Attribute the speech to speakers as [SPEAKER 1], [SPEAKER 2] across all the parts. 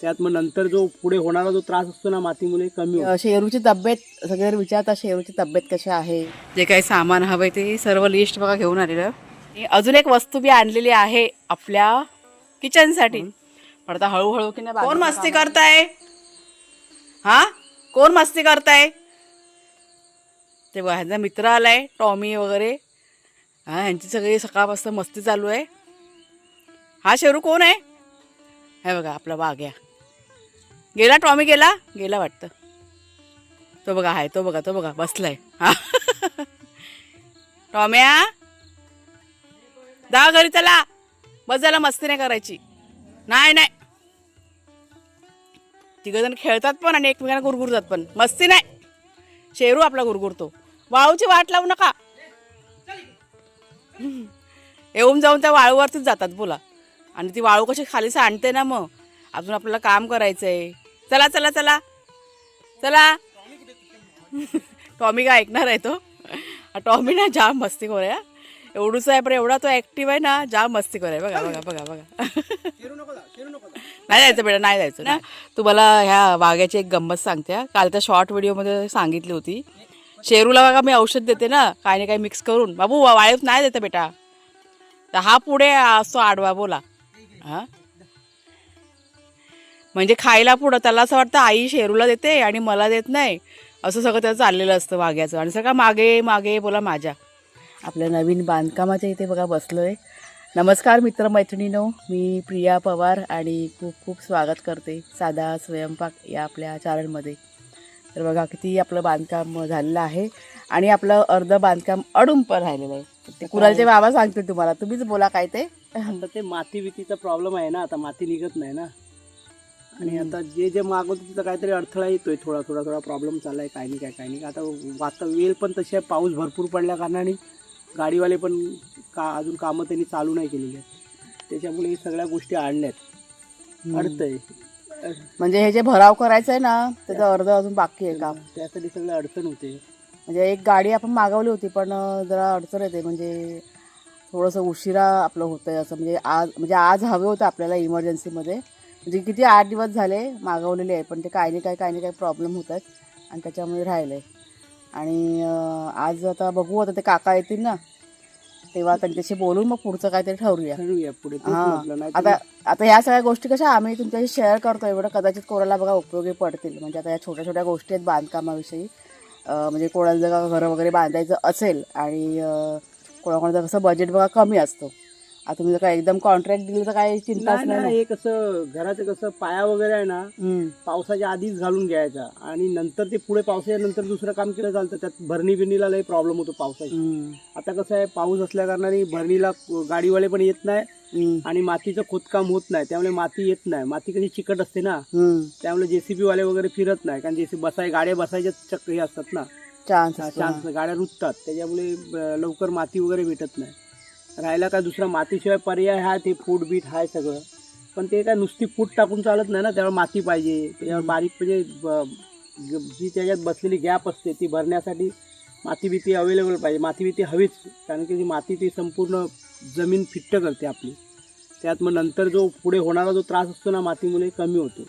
[SPEAKER 1] त्यात मग नंतर जो पुढे होणारा जो त्रास असतो ना मातीमुळे कमी होतो.
[SPEAKER 2] शेरूची तब्येत सगळे विचारतात शेरूची तब्येत कशी आहे? जे काही सामान हवंय ते सर्व लिस्ट बघा घेऊन आलेलं. आणि अजून एक वस्तू बी आणलेली आहे आपल्या किचनसाठी पण आता हळूहळू की नाही कोण मस्ती करताय? हा? कोण मस्ती करताय? ते बघा ह्यांचा मित्र आलाय टॉमी वगैरे. हा ह्यांची सगळी सकाळपासून मस्ती चालू आहे. हा शेरू कोण आहे? हे बघा आपला वाघ्या. गेला टॉमी गेला? गेला वाटतं. तो बघा आहे तो बघा तो बघा बसलाय. हा. टॉम्या? दहा घरी चला. बस झाला मस्ती नाही करायची. नाही नाही. तिघजण खेळतात पण आणि एकमेकांना गुरगुरतात पण. मस्ती नाही. शेरू आपला गुरगुरतो. वाळूची वाट लावू नका. येऊन जाऊन त्या वाळूवरतीच जातात बोला. आणि ती वाळू कशी खाली सांडते ना मग. अजून आपल्याला काम करायचं आहे चला चला चला. चला. टॉमी काय ऐकणार आहे तो? हा टॉमी ना जाम मस्ती आहे हा. एवढूच आहे पण एवढा तो ऍक्टिव्ह आहे ना जाम मस्ती आहे बघा बघा बघा बघा. नाही जायचं बेटा नाही जायचं. ना तुम्हाला ह्या वाघ्याची एक गंमत सांगते. काल त्या शॉर्ट व्हिडिओमध्ये सांगितली होती. शेरूला बघा मी औषध देते ना काय नाही काय मिक्स करून. बाबू वाळूत नाही देते बेटा. तर हा पुढे असतो आडवा बोला. हा? म्हणजे खायला पुढं त्याला असं वाटतं आई शेरूला देते आणि मला देत नाही. असं सगळं त्याचं चाललेलं असतं वाघ्याचं आणि सगळं मागे मागे बोला माझ्या. आपल्या नवीन बांधकामाच्या इथे बघा बसलो आहे नमस्कार मित्रमैत्रिणीनो. मी प्रिया पवार आणि खूप खूप स्वागत करते साधा स्वयंपाक या आपल्या चॅनलमध्ये तर बघा किती आपलं बांधकाम झालेलं आहे आणि आपलं अर्ध बांधकाम अडून पण राहिलेलं आहे. ते कुणालचे बाबा सांगते तुम्हाला. तुम्हीच बोला काय ते.
[SPEAKER 1] आता ते माती वितीचा प्रॉब्लेम आहे ना. आता माती निघत नाही ना. आणि आता जे जे मागवतो तिथं काहीतरी अडथळा येतोय थोडा थोडा थोडा प्रॉब्लेम चाललाय काय नाही काय काय नाही. आता वाता वेळ पण तशी आहे पाऊस भरपूर पडल्या कारणाने गाडीवाले पण का अजून कामं त्यांनी चालू नाही केलेली आहेत. त्याच्यामुळे ही सगळ्या गोष्टी आणल्यात. अडतंय.
[SPEAKER 2] म्हणजे हे जे भराव करायचं आहे ना त्याचं अर्ध अजून बाकी आहे काम.
[SPEAKER 1] त्यासाठी सगळं अडचण होते.
[SPEAKER 2] म्हणजे एक गाडी आपण मागवली होती पण जरा अडचण येते. म्हणजे थोडंसं उशिरा आपलं होतं आहे असं. म्हणजे आज म्हणजे आज हवे होतं आपल्याला इमर्जन्सीमध्ये म्हणजे किती आठ दिवस झाले मागवलेले आहे पण ते काही नाही काय काही नाही काही प्रॉब्लेम होत आहेत आणि त्याच्यामुळे राहिले आणि आज आता बघू आता ते काका येतील ना तेव्हा त्यांच्याशी बोलून मग पुढचं काहीतरी ठरवूया.
[SPEAKER 1] ठरवूया पुढे
[SPEAKER 2] हा. आता आता ह्या सगळ्या गोष्टी कशा आम्ही तुमच्याशी शेअर करतो एवढं कदाचित कोणाला बघा उपयोगी पडतील. म्हणजे आता या छोट्या छोट्या गोष्टी आहेत बांधकामाविषयी. म्हणजे कोणाला जर का घरं वगैरे बांधायचं असेल आणि कोणाकोणाचं कसं बजेट बघा कमी असतो आता तुम्ही जर का एकदम कॉन्ट्रॅक्ट दिलं तर काही चिंताच
[SPEAKER 1] नाही हे कसं घराचं कसं पाया वगैरे आहे ना
[SPEAKER 2] हम्म.
[SPEAKER 1] पावसाच्या आधीच घालून घ्यायचा आणि नंतर ते पुढे पावसाच्या नंतर दुसरं काम केलं चालतं त्यात भरणी बिरणीला लई प्रॉब्लेम होतो पावसाची
[SPEAKER 2] हम्म.
[SPEAKER 1] आता कसं आहे पाऊस असल्या कारणाने भरणीला गाडीवाले पण येत नाही
[SPEAKER 2] हम्म.
[SPEAKER 1] आणि मातीचं खोदकाम होत नाही त्यामुळे माती येत नाही माती कशी चिकट असते ना
[SPEAKER 2] हम्म.
[SPEAKER 1] त्यामुळे जेसीबी वाले वगैरे फिरत नाही कारण जेसीबी बसाय गाड्या बसायच्या चक्र हे असतात ना
[SPEAKER 2] चान्स असतो.
[SPEAKER 1] चान्स गाड्या रुततात त्याच्यामुळे अं, लवकर माती वगैरे भेटत नाही राहिला काय दुसरा मातीशिवाय पर्याय हा ते फूट बीट हाय सगळं. पण ते काय नुसती फूट टाकून चालत नाही ना त्यावर माती पाहिजे त्याच्यावर बारीक म्हणजे जी त्याच्यात बसलेली गॅप असते ती भरण्यासाठी माती भीती अवेलेबल पाहिजे. माती भीती हवीच कारण की ती माती ती संपूर्ण जमीन फिट्ट करते आपली. त्यात मग नंतर जो पुढे होणारा जो त्रास असतो ना मातीमुळे कमी होतो.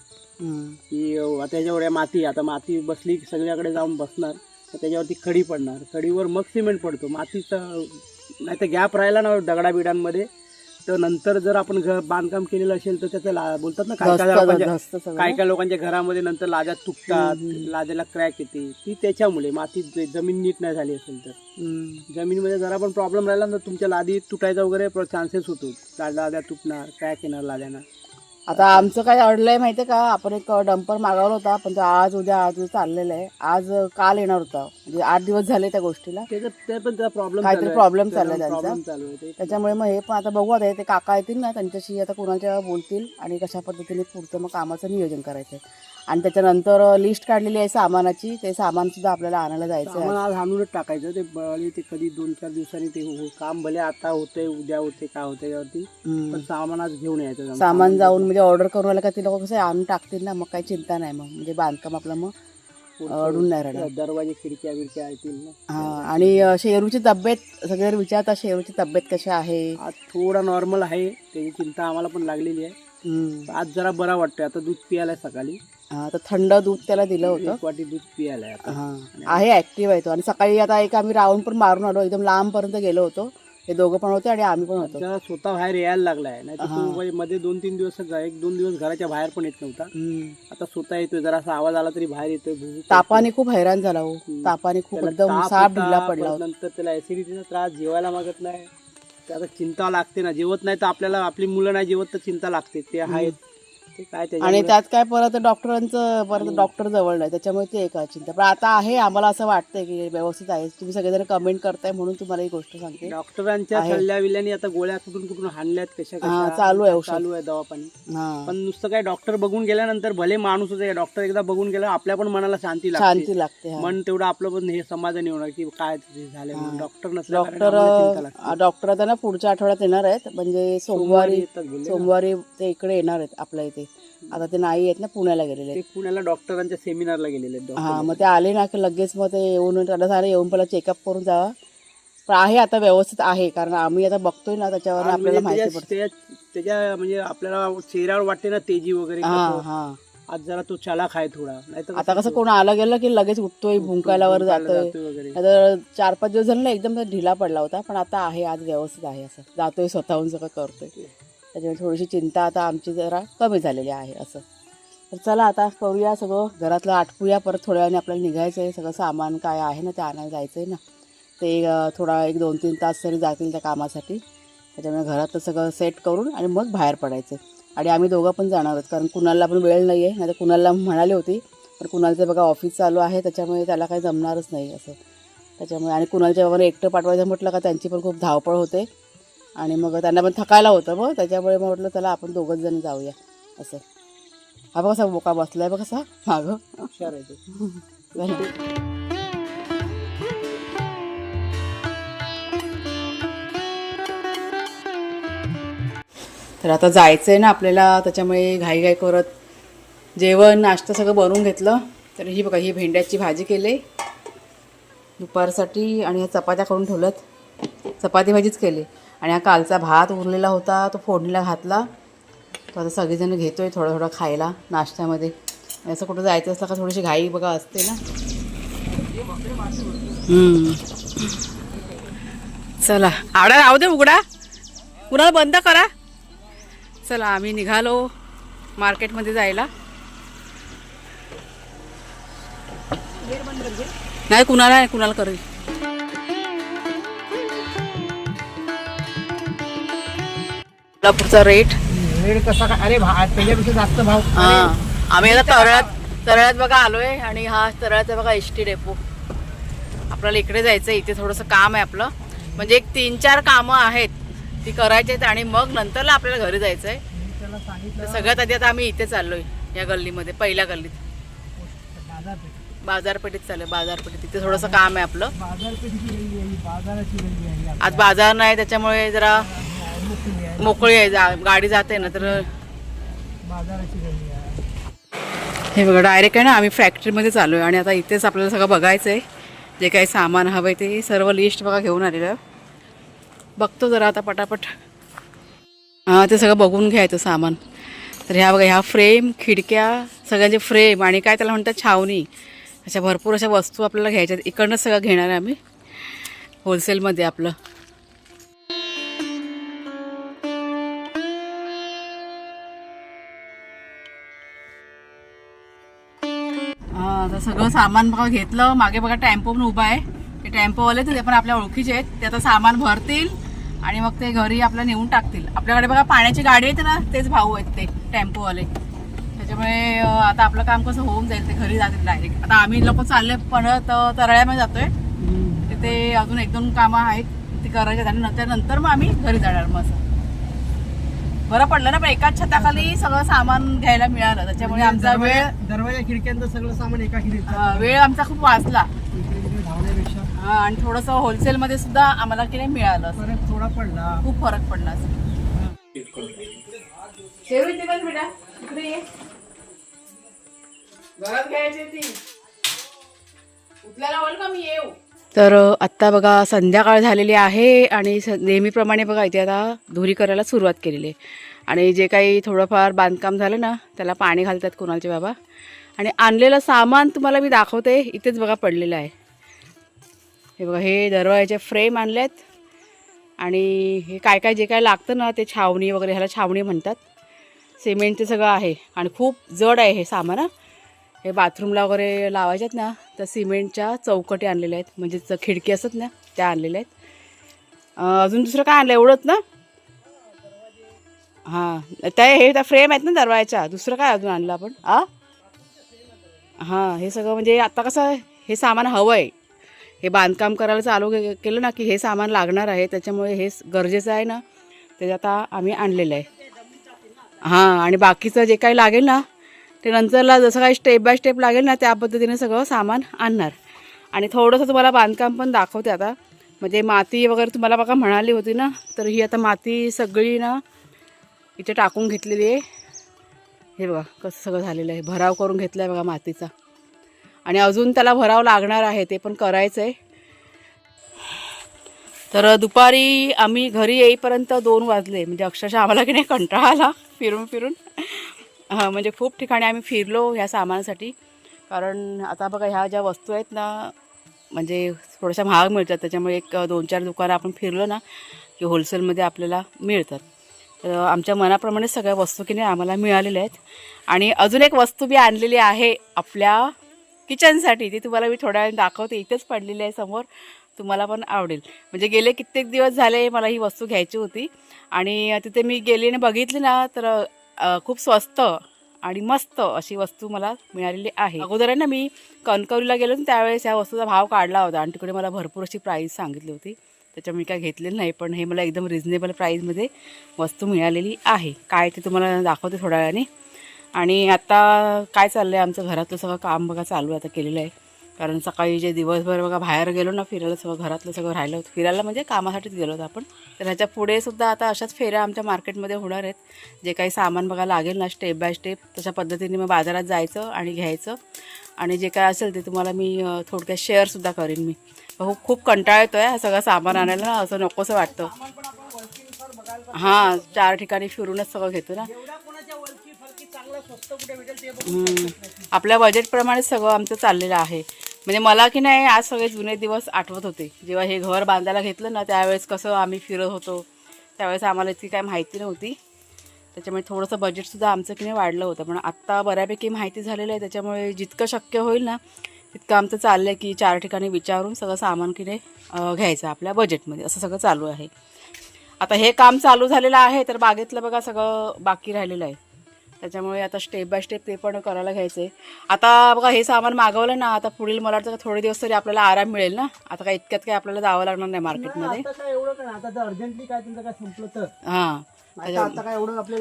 [SPEAKER 1] की त्याच्यावर या माती आता माती बसली सगळ्याकडे जाऊन बसणार तर त्याच्यावरती खडी पडणार. खडीवर मग सिमेंट पडतो. मातीचं नाही तर गॅप राहिला ना दगडाबिडांमध्ये तर नंतर जर आपण घर बांधकाम केलेलं असेल तर त्याचं ला- बोलतात ना काय काय लोकांच्या. काय काय लोकांच्या घरामध्ये नंतर लाद्या तुटतात. लाद्याला क्रॅक येते ती त्याच्यामुळे माती जमीन नीट नाही झाली असेल तर. जमिनीमध्ये जरा पण प्रॉब्लेम राहिला ना तुमच्या लादी तुटायचा वगैरे चान्सेस होतो लाद्या तुटणार क्रॅक येणार लाद्यांना
[SPEAKER 2] आता आमचं काय अडलंय माहितीये का? आपण एक डंपर मागवला होता पण तो आज उद्या आज उद्या चाललेलं आहे. आज काल येणार होता. म्हणजे आठ दिवस झाले त्या गोष्टीला.
[SPEAKER 1] ते पण प्रॉब्लेम
[SPEAKER 2] काहीतरी problem चाललाय त्यांचा.
[SPEAKER 1] प्रॉब्लेम
[SPEAKER 2] त्याच्यामुळे मग हे पण आता बघू आता हे ते काका येतील ना त्यांच्याशी आता कुणाच्या बोलतील आणि कशा पद्धतीने पुढचं मग कामाचं नियोजन करायचं आणि त्याच्यानंतर लिस्ट काढलेली आहे सामानाची. ते सामान सुद्धा आपल्याला आणायला जायचं
[SPEAKER 1] सामान
[SPEAKER 2] आहे
[SPEAKER 1] आज आणूनच टाकायचं ते बळी ते कधी दोन चार दिवसांनी ते हो- काम भले आता होते उद्या होते काय होते त्यावरती
[SPEAKER 2] हम्म.
[SPEAKER 1] पण सामान आज घेऊन यायचं.
[SPEAKER 2] सामान जाऊन म्हणजे ऑर्डर करून आलं का ते लोक कसं आणून टाकतील ना मग काही चिंता नाही मग. म्हणजे बांधकाम आपलं मग
[SPEAKER 1] पुढचं
[SPEAKER 2] अडून नाही राहणार.
[SPEAKER 1] दरवाजे खिडक्या बिडक्या येतील ना.
[SPEAKER 2] हा आणि अं, शेरूची तब्येत सगळे विचारतात शेरूची तब्येत कशी आहे?
[SPEAKER 1] आज थोडा नॉर्मल आहे त्याची चिंता आम्हाला पण लागलेली आहे.
[SPEAKER 2] हम्म.
[SPEAKER 1] आज जरा बरा वाटतोय आता दूध पियालाय सकाळी.
[SPEAKER 2] हा, तर थंड दूध त्याला दिलं होतं.
[SPEAKER 1] एक वाटी दूध
[SPEAKER 2] हा आहे ऍक्टिव्ह आहे तो. आणि सकाळी आता एक आम्ही राऊंड पण मारून आलो. एकदम लांब पर्यंत गेलो होतो. हे दोघं पण होते आणि आम्ही पण होतो.
[SPEAKER 1] स्वतः बाहेर यायला लागलाय. नाही
[SPEAKER 2] हा.
[SPEAKER 1] म्हणजे मध्ये दोन तीन दिवस एक दोन दिवस घराच्या बाहेर पण येत नव्हता.
[SPEAKER 2] हम्म.
[SPEAKER 1] आता स्वतः येतोय. जरा असा आवाज आला तरी बाहेर येतोय. भुक भुक
[SPEAKER 2] तापाने खूप हैराण झाला हो.
[SPEAKER 1] हम्म.
[SPEAKER 2] तापाने खूप
[SPEAKER 1] त्याला
[SPEAKER 2] एकदम
[SPEAKER 1] ताप
[SPEAKER 2] साप
[SPEAKER 1] होता,
[SPEAKER 2] ढिला पडला
[SPEAKER 1] परत
[SPEAKER 2] होता.
[SPEAKER 1] नंतर त्याला ऍसिडिटीचा त्रास जेवायला मागत नाही. आता चिंता लागते ना. जेवत नाही तर आपल्याला आपली मुलं नाही जेवत तर चिंता लागते. ते आहेत. ते काय
[SPEAKER 2] आणि त्यात काय परत डॉक्टरांचं परत डॉक्टर जवळ नाही त्याच्यामुळे ते एक चिंता पण आता आहे आम्हाला असं वाटतंय की व्यवस्थित आहे. तुम्ही सगळेजण कमेंट करताय म्हणून तुम्हाला ही गोष्ट सांगते.
[SPEAKER 1] डॉक्टरांच्या
[SPEAKER 2] आहे.
[SPEAKER 1] सल्ल्या विल्ल्याने आता गोळ्या कुठून कुठून हाणल्यात कशा
[SPEAKER 2] हा,
[SPEAKER 1] कशा
[SPEAKER 2] चालू आहे औषध.
[SPEAKER 1] चालू आहे दवापाणी
[SPEAKER 2] हा.
[SPEAKER 1] पण नुसतं काय डॉक्टर बघून गेल्यानंतर भले माणूस आहे डॉक्टर एकदा बघून गेला आपल्या पण मनाला शांती लागते.
[SPEAKER 2] शांती लागते हा.
[SPEAKER 1] मन तेवढं आपलं पण हे समाधानी होणार की काय ते झालं म्हणून डॉक्टर नसल्या
[SPEAKER 2] डॉक्टर
[SPEAKER 1] चिंता लागते.
[SPEAKER 2] डॉक्टर आता ना पुढच्या आठवड्यात येणार आहेत. म्हणजे सोमवारी
[SPEAKER 1] येतात बोलले ना.
[SPEAKER 2] सोमवारी ते इकडे येणार आहेत आपल्या इथे. आता ते नाही आहेत ना पुण्याला गेलेले. आहेत
[SPEAKER 1] पुण्याला डॉक्टरांच्या सेमिनारला गेलेले आहेत doctor.
[SPEAKER 2] हा मग ते आले ना की लगेच मग ते येऊन त्याला सांगितलं येऊन पहिला चेकअप करून जावा. पण आहे आता व्यवस्थित आहे कारण आम्ही आता बघतोय ना त्याच्यावर
[SPEAKER 1] आणि
[SPEAKER 2] आपल्याला
[SPEAKER 1] म्हणजे
[SPEAKER 2] माहिती पडते.
[SPEAKER 1] त्याच्या त्याच्या म्हणजे आपल्याला चेहऱ्यावर वाटते ना तेजी वगैरे
[SPEAKER 2] हा हा.
[SPEAKER 1] आज जरा तो चलाक आहे थोडा. नाही तर
[SPEAKER 2] आता कसं कोण आलं गेलं की लगेच उठतोय भुंकायला वर जातोय
[SPEAKER 1] वगैरे.
[SPEAKER 2] नाहीतर चार पाच दिवस झाले ना एकदम ढिला पडला होता पण आता आहे आज व्यवस्थित आहे असं. जातोय स्वतःहून सगळं करतोय. त्याच्यामुळे थोडीशी चिंता आता आमची जरा कमी झालेली आहे असं. तर चला आता करूया सगळं. घरातलं आटपूया परत थोड्या वेळाने आपल्याला निघायचं आहे सगळं सामान काय आहे ना ते आणायला जायचं आहे ना. ते थोडा एक दोन तीन तास तरी जातील त्या कामासाठी. त्याच्यामुळे घरातलं सगळं सेट करून आणि मग बाहेर पडायचं आणि आम्ही दोघं पण जाणार आहोत. कारण कुणाला पण वेळ नाही आहे नाही तर कुणाला म्हणाली होती पण कुणालचं बघा ऑफिस चालू आहे. त्याच्यामुळे त्याला काही जमणारच नाही. असं. त्याच्यामुळे आणि कुणालच्या बाबाने एकटं पाठवायचं म्हटलं का त्यांची पण खूप धावपळ होते. आणि मग त्यांना पण थकायला होतं मग त्याच्यामुळे मग म्हटलं चला आपण दोघंच जण जाऊया. असं. हा बघा कसा बोका बसलाय बघ कसा मागं.
[SPEAKER 1] हुशार आहे.
[SPEAKER 2] तर आता जायचं आहे ना आपल्याला त्याच्यामुळे घाई घाई करत जेवण नाश्ता सगळं बनवून घेतलं. तर ही बघा ही भेंड्याची भाजी केली. दुपारसाठी आणि ह्या चपात्या करून ठेवल्यात. चपाती भाजीच केली. आणि हा कालचा भात उरलेला होता तो फोडणीला घातला. तो आता सगळेजण आहे थोडा थोडा खायला नाश्त्यामध्ये. असं कुठं जायचं असलं का थोडीशी घाई बघा असते ना. चला. आवडा राहू दे उघडा कुणाला बंद करा. चला आम्ही निघालो मार्केटमध्ये जायला. नाही कुणाला नाही कुणाला करेल? कोल्हापूरचा रेट
[SPEAKER 1] रेट कसा काय? अरे भा- त्याच्यापेक्षा जास्त भाव.
[SPEAKER 2] हा आम्ही आता तरळ्यात तरळ्यात बघा आलोय आणि हा तरळ्याचा बघा एस टी डेपो आपल्याला इकडे जायचं इथे थोडंसं काम आहे आपलं. म्हणजे एक तीन चार कामं आहेत ती करायची आहेत आणि मग नंतरला आपल्याला घरी जायचं आहे
[SPEAKER 1] मी त्याला सांगितलं.
[SPEAKER 2] तर सगळ्यात आधी आता आम्ही इथे चाललोय या गल्लीमध्ये पहिल्या गल्लीत.
[SPEAKER 1] बाजारपेठ
[SPEAKER 2] बाजारपेठेत चाललोय बाजारपेठेत. तिथे थोडंसं काम आहे आपलं.
[SPEAKER 1] बाजारपेठीची गल्ली आहे ही, बाजाराची गल्ली आहे ही.
[SPEAKER 2] आज बाजार नाही त्याच्यामुळे जरा
[SPEAKER 1] मोकळी आहे
[SPEAKER 2] जा- गाडी जाते ना तर
[SPEAKER 1] बाजाराची
[SPEAKER 2] हे बघा डायरेक्ट आहे ना आम्ही फॅक्टरीमध्ये चाललो आहे आणि आता इथेच आपल्याला सगळं बघायचं आहे जे काही सामान हवं आहे ते सर्व लिस्ट बघा घेऊन आलेलं. बघतो जरा आता पटापट. हां ते सगळं बघून घ्यायचं सामान. तर ह्या बघा ह्या फ्रेम खिडक्या सगळ्यांचे फ्रेम आणि काय त्याला म्हणतात छावणी. अशा भरपूर अशा वस्तू आपल्याला घ्यायच्या इकडनंच सगळं घेणार आहे आम्ही. होलसेलमध्ये आपलं. आता सगळं सामान बघा घेतलं. मागे बघा टेम्पो पण उभा आहे. ते टेम्पोवाले ते पण आपल्या ओळखीचे आहेत. ते आता सामान भरतील आणि मग ते घरी आपल्याला नेऊन टाकतील. आपल्याकडे बघा पाण्याची गाडी येते ना तेच भाऊ आहेत ते टेम्पोवाले. त्याच्यामुळे आता आपलं काम कसं होऊन जाईल ते घरी जातील डायरेक्ट आता आम्ही लोक चालले परत अं, तरळ्यामध्ये जातोय. तिथे अजून एक दोन कामं आहेत. ती करायची आहेत आणि नंतर नंतर मग आम्ही घरी जाणार मग असं बरं पडलं ना पण एकाच छताखाली सगळं सामान घ्यायला मिळालं. त्याच्यामुळे आमचा वेळ
[SPEAKER 1] दरवाजा खिडक्यांचं सगळं सामान एका खिडकीत
[SPEAKER 2] वेळ आमचा खूप वाचला. हा, आणि थोडंसं होलसेलमध्ये सुद्धा आम्हाला की नाही मिळालं.
[SPEAKER 1] फरक थोडा पडला.
[SPEAKER 2] खूप फरक पडला. घरात घ्यायची ती. उठल्याला बोल का मी येऊ? तर आत्ता बघा संध्याकाळ झालेली आहे आणि स- नेहमीप्रमाणे बघा इथे आता धुरी करायला सुरुवात केलेली आहे. आणि जे काही थोडंफार बांधकाम झालं ना त्याला पाणी घालतात कुणालचे बाबा. आणि आणलेलं सामान तुम्हाला मी दाखवते इथेच बघा पडलेलं आहे. हे बघा हे दरवाजाचे फ्रेम आणलेत. आणि हे काय काय जे काय लागतं ना ते छावणी वगैरे ह्याला छावणी म्हणतात. सिमेंटचं सगळं आहे. आणि खूप जड आहे हे सामान हे. बाथरूमला वगैरे लावायच्यात ना तर सिमेंटच्या चौकटी आणलेल्या आहेत. म्हणजे खिडकी असतात ना त्या आणलेल्या आहेत. अजून दुसरं काय आणलं एवढंच ना? हां. त्या हे त्या फ्रेम आहेत ना दरवाजाच्या. दुसरं काय अजून आणलं आपण? आ? हां हे सगळं म्हणजे आता कसं हे सामान हवं आहे हे बांधकाम करायला चालू के- केलं ना की हे सामान लागणार आहे. त्याच्यामुळे हे गरजेचं आहे ना. ते आता आम्ही आणलेलं आहे. हां आणि बाकीचं जे काही लागेल ना ते नंतरला जसं काही स्टेप बाय स्टेप लागेल ना त्या पद्धतीने सगळं सामान आणणार. आणि थोडंसं तुम्हाला बांधकाम पण दाखवते आता. म्हणजे माती वगैरे तुम्हाला बघा म्हणाली होती ना तर ही आता माती सगळी ना इथे टाकून घेतलेली आहे. हे बघा कसं सगळं झालेलं आहे. भराव करून घेतला आहे बघा मातीचा. आणि अजून त्याला भराव लागणार आहे ते पण करायचं आहे तर दुपारी आम्ही घरी येईपर्यंत दोन वाजले. म्हणजे अक्षरशः आम्हाला की नाही कंटाळा आला फिरून फिरून. हां म्हणजे खूप ठिकाणी आम्ही फिरलो ह्या सामानासाठी. कारण आता बघा ह्या ज्या वस्तू आहेत ना म्हणजे थोड्याशा महाग मिळतात. त्याच्यामुळे एक दोन चार दुकानं आपण फिरलो ना की होलसेलमध्ये आपल्याला मिळतात. तर आमच्या मनाप्रमाणे सगळ्या वस्तू की नाही आम्हाला मिळालेल्या आहेत. आणि अजून एक वस्तू मी आणलेली आहे आपल्या किचनसाठी. ती तुम्हाला मी थोड्या वेळ दाखवते. इथेच पडलेली आहे समोर. तुम्हाला पण आवडेल. म्हणजे गेले कित्येक दिवस झाले मला ही वस्तू घ्यायची होती. आणि तिथे मी गेली आणि बघितली ना तर खूप स्वस्त आणि मस्त अशी वस्तू मला मिळालेली आहे. अगोदर आहे ना मी कणकवलीला गेलो त्यावेळेस या वस्तूचा भाव काढला होता. आणि तिकडे मला भरपूर अशी प्राईस सांगितली होती. त्याच्यामुळे मी काय घेतलेलं नाही पण हे मला एकदम रिझनेबल प्राईजमध्ये वस्तू मिळालेली आहे. काय ते तुम्हाला दाखवते थोड्या वेळाने. आणि आता काय चाललं आहे आमचं घरातलं सगळं काम बघा चालू आहे आता केलेलं आहे. कारण सकाळी जे दिवसभर बघा बाहेर गेलो ना फिरायला सगळं घरातलं सगळं राहिलं होतं. फिरायला म्हणजे कामासाठीच गेलो होतो आपण. तर ह्याच्या पुढे सुद्धा आता अशाच फेऱ्या आमच्या मार्केटमध्ये होणार आहेत. जे काही सामान बघा लागेल ना स्टेप बाय स्टेप तशा पद्धतीने मग बाजारात जायचं आणि घ्यायचं. आणि जे काय असेल ते तुम्हाला मी थोडक्यात शेअरसुद्धा करेन मी. खूप खूप कंटाळा येतो आहे सगळं सामान आणायला ना असं नकोसं वाटतं. हां चार ठिकाणी फिरूनच सगळं घेतो ना. आपल्या बजेटप्रमाणे सगळं आमचं चाललेलं आहे. म्हणजे मला की नाही आज सगळे जुने दिवस आठवत होते. जेव्हा हे घर बांधायला घेतलं ना त्यावेळेस कसं आम्ही फिरत होतो. त्यावेळेस आम्हाला इतकी काय माहिती नव्हती. त्याच्यामुळे थोडंसं बजेटसुद्धा आमचं की नाही वाढलं होतं. पण आत्ता बऱ्यापैकी माहिती झालेलं आहे. त्याच्यामुळे जितकं शक्य होईल ना तितकं आमचं चाललं आहे की चार ठिकाणी विचारून सगळं सामान की नाही घ्यायचं आपल्या बजेटमध्ये असं सगळं चालू आहे. आता हे काम चालू झालेलं आहे तर बागेतलं बघा सगळं बाकी राहिलेलं आहे. त्याच्यामुळे आता स्टेप बाय स्टेप ते पण करायला घ्यायचं. आहे आता बघा हे सामान मागवलं ना आता पुढील मला वाटतं थोडे दिवस तरी आपल्याला आराम मिळेल ना? आता काय इतक्यात काय आपल्याला जावं लागणार नाही मार्केटमध्ये
[SPEAKER 1] एवढं
[SPEAKER 2] हां.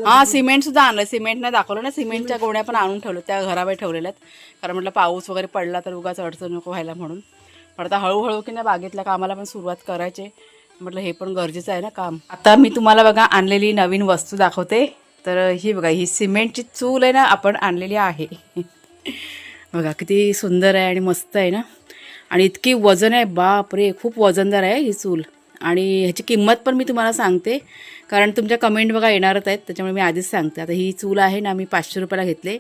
[SPEAKER 2] हां सिमेंट सुद्धा आणलं. सिमेंट नाही दाखवलं ना. सिमेंटच्या गोण्या पण आणून ठेवल्या त्या घराबाहेर ठेवलेल्या आहेत कारण म्हटलं पाऊस वगैरे पडला तर उगाच अडचण नको व्हायला म्हणून. पण आता हळूहळू की नाही बागेतल्या कामाला पण सुरुवात करायचे. म्हटलं हे पण गरजेचं आहे ना काम. आता मी तुम्हाला बघा आणलेली नवीन वस्तू दाखवते. तर ही बघा ही सिमेंटची चूल आहे ना आपण आणलेली आहे. बघा किती सुंदर आहे आणि मस्त आहे ना. आणि इतकी वजन आहे बापरे खूप वजनदार आहे ही चूल. आणि ह्याची किंमत पण मी तुम्हाला सांगते कारण तुमच्या कमेंट बघा येणारच आहेत त्याच्यामुळे मी आधीच सांगते. आता ही चूल आहे ना मी पाचशे रुपयाला घेतले.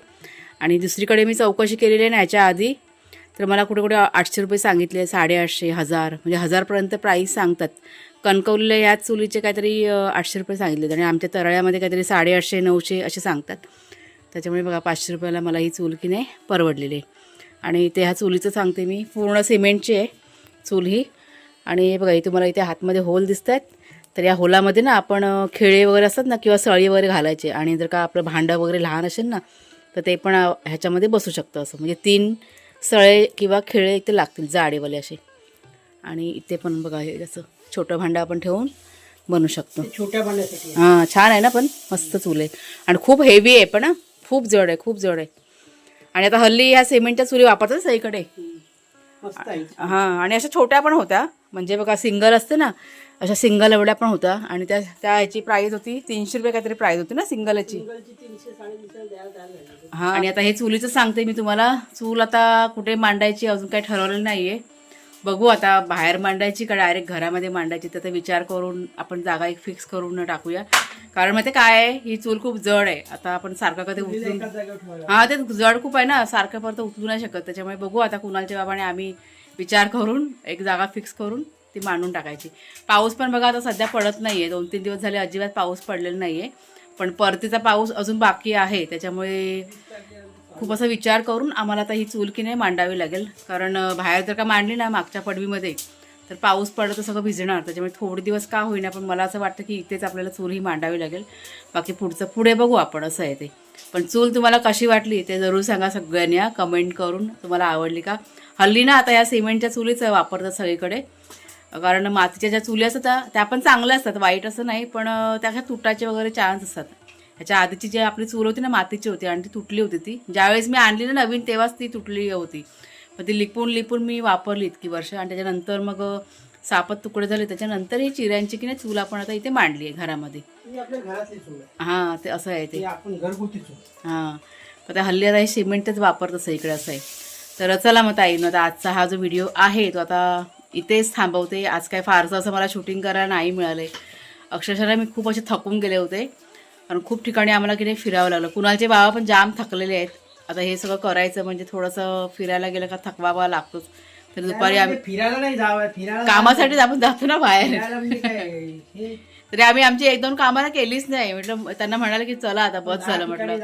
[SPEAKER 2] आणि दुसरीकडे मी चौकशी केलेली आहे ना याच्या आधी. तर मला कुठे कुठे आठशे रुपये सांगितले साडेआठशे हजार म्हणजे हजारपर्यंत प्राईस सांगतात. कणकवलीला याच चुलीचे काहीतरी आठशे रुपये सांगितले आणि आमच्या तराळ्यामध्ये काहीतरी साडेआठशे नऊशे असे सांगतात. त्याच्यामुळे बघा पाचशे रुपयाला मला ही चूल की नाही परवडलेली आहे. आणि ते ह्या चुलीचं सांगते मी पूर्ण सिमेंटची आहे चूल ही. आणि बघा इथे तुम्हाला इथे हातमध्ये होल दिसत आहेत तर या होलामध्ये ना आपण खेळे वगैरे असतात ना किंवा सळी वगैरे घालायचे. आणि जर का आपलं भांडं वगैरे लहान असेल ना तर ते पण ह्याच्यामध्ये बसू शकतं असं. म्हणजे तीन सळे किंवा खेळे इथे लागतील जाडेवाले असे. आणि इथे पण बघा हे असं छोटं भांडं आपण ठेवून बनवू शकतो.
[SPEAKER 1] छोट्या पाण्यासाठी
[SPEAKER 2] हां छान आहे ना पण? मस्त चूल आहे आणि खूप हेवी आहे पण. खूप जड आहे खूप जड आहे. आणि आता हल्ली ह्या सिमेंटच्या चुली वापरतात सगळीकडे.
[SPEAKER 1] आहे.
[SPEAKER 2] हां आणि अशा छोट्या पण होत्या. म्हणजे बघा सिंगल असते ना अशा सिंगल एवढ्या पण होत्या. आणि त्या त्या ह्याची प्राईस होती तीनशे रुपये काहीतरी प्राईस होती ना सिंगल याची. हां आणि आता हे चुलीचं सांगते मी तुम्हाला. चूल आता कुठे मांडायची अजून काही ठरवलेलं नाही आहे बघू आता बाहेर मांडायची का डायरेक्ट घरामध्ये मांडायची तर ते विचार करून आपण जागा एक फिक्स करून टाकूया. कारण मग ते काय आहे? ही चूल खूप जड आहे. आता आपण सारखं कधी उचलून हा ते जड खूप आहे ना. सारखं परत उचलू नाही शकत. त्याच्यामुळे बघू आता कुणालच्या बाबाने आम्ही विचार करून एक जागा फिक्स करून ती मांडून टाकायची. पाऊस पण बघा आता सध्या पडत नाहीये. दोन तीन दिवस झाले अजिबात पाऊस पडलेला नाहीये. पण परतीचा पाऊस अजून बाकी आहे. त्याच्यामुळे खूप असा विचार करून आम्हाला आता ही चूल की नाही मांडावी लागेल. कारण बाहेर जर का मांडली ना मागच्या पडवीमध्ये तर पाऊस पडलं तर सगळं भिजणार. त्याच्यामुळे थोडे दिवस का होईना पण मला असं वाटतं की इथेच आपल्याला चूल ही मांडावी लागेल. बाकी पुढचं पुढे बघू आपण असं आहे ते. पण चूल तुम्हाला कशी वाटली ते जरूर सांगा सगळ्यांनी कमेंट करून तुम्हाला आवडली का? हल्ली ना आता या सिमेंटच्या चुलीच वापरतात सगळीकडे. कारण मातीच्या ज्या चुली असतात त्या- पण चांगल्या असतात. वाईट असं नाही पण त्या काय तुटाचे वगैरे चान्स असतात. ह्याच्या आधीची जी आपली चूल होती ना मातीची होती आणि ती तुटली होती ती. ज्यावेळेस मी आणली ना नवीन तेव्हाच ती तुटली होती. पण ती लिपून लिपून मी वापरली इतकी वर्ष. आणि त्याच्यानंतर मग सापत तुकडे झाले. त्याच्यानंतर ही चिऱ्यांची की नाही चूल आपण आता इथे मांडली आहे घरामध्ये.
[SPEAKER 1] ही आहे.
[SPEAKER 2] ते असं आहे ते. हां तर त्या हल्ली आता हे सिमेंटच वापरत असं इकडे असं आहे. तर चला मग ताईनं आता आजचा हा जो व्हिडिओ आहे तो आता इथेच थांबवते. आज काय फारसं असं मला शूटिंग करायला नाही मिळालं अक्षरशः मी खूप असे थकून गेले होते. कारण खूप ठिकाणी आम्हाला की नाही फिरावं लागलं. कुणालचे बाबा पण जाम थकलेले आहेत. आता हे सगळं करायचं म्हणजे थोडंसं फिरायला गेलं का थकवावा लागतोच. तर दुपारी आम्ही
[SPEAKER 1] फिरायला नाही जावं फिरायला
[SPEAKER 2] कामासाठीच आपण जातो ना बाहेर.
[SPEAKER 1] म्हणजे
[SPEAKER 2] तरी आम्ही आमची एक दोन कामाला केलीच नाही. म्हटलं त्यांना म्हणाले की चला आता बस झालं म्हटलं.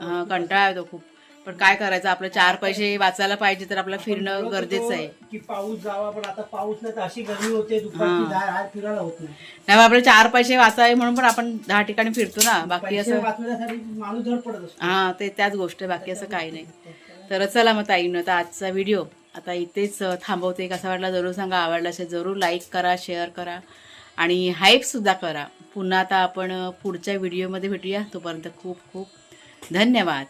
[SPEAKER 2] हा कंटाळा येतो खूप. पण काय करायचं? आपलं चार पैसे वाचायला पाहिजे तर आपलं फिरणं गरजेचं आहे.
[SPEAKER 1] की पाऊस जावा पण आता पाऊस नाही तर अशी गरमी होते दुपारची फिरायला होत नाही.
[SPEAKER 2] नाही आपले चार पैसे वाचावे म्हणून पण आपण दहा ठिकाणी फिरतो ना. बाकी
[SPEAKER 1] पैसे
[SPEAKER 2] असं
[SPEAKER 1] वाचवण्यासाठी माणूस धड पडत असतो.
[SPEAKER 2] हा ते त्याच गोष्ट आहे, बाकी असं काही नाही. तर चला मग ताईनं आता आजचा व्हिडिओ आता इथेच अं, थांबवते. कसा वाटला जरूर सांगा. आवडला असेल जरूर लाईक करा शेअर करा. आणि हाईपसुद्धा करा. पुन्हा आता आपण अं, पुढच्या व्हिडिओमध्ये भेटूया. तोपर्यंत खूप खूप धन्यवाद.